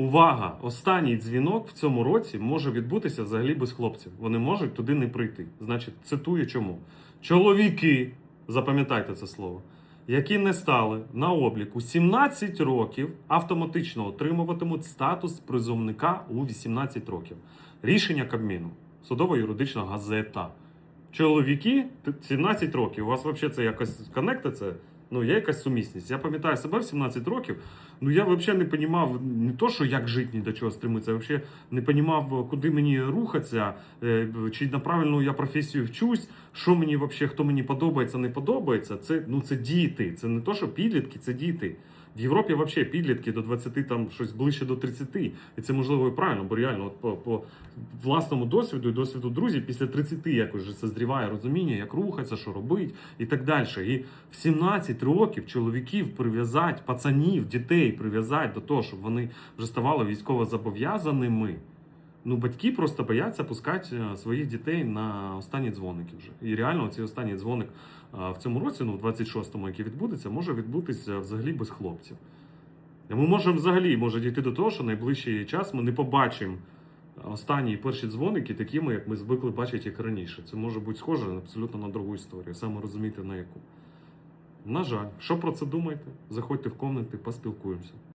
Увага! Останній дзвінок в цьому році може відбутися взагалі без хлопців. Вони можуть туди не прийти. Значить, цитую чому. Чоловіки, запам'ятайте це слово, які не стали на обліку 17 років, автоматично отримуватимуть статус призовника у 18 років. Рішення Кабміну, судово-юридична газета. Чоловіки 17 років. У вас взагалі це якось коннектиться? Ну, є якась сумісність. Я пам'ятаю себе в 17 років. Ну я взагалі не розумів не то, що як жити, ні до чого стримитися, я взагалі не розумів, куди мені рухатися, е, чи на правильну я професію вчусь, що мені взагалі, хто мені подобається, не подобається. Це ну це діти. Це не то, що підлітки, це діти. В Європі взагалі підлітки до 20, там щось ближче до 30. І це можливо і правильно, бо реально, от по, по власному досвіду і досвіду друзів, після 30 якось вже созріває розуміння, як рухатися, що робить і так далі. І в 17 років чоловіків прив'язати, пацанів, дітей прив'язати до того, щоб вони вже ставали військово зобов'язаними. Ну, батьки просто бояться пускати е, своїх дітей на останні дзвоники вже. І реально цей останній дзвоник е, в цьому році, ну в 26-му, який відбудеться, може відбутися взагалі без хлопців. І Ми можемо взагалі може дійти до того, що найближчий час ми не побачимо останні і перші дзвоники такими, як ми звикли бачити їх раніше. Це може бути схоже абсолютно на другу історію, саме розуміти на яку. На жаль, що про це думаєте? Заходьте в коменти, поспілкуємося.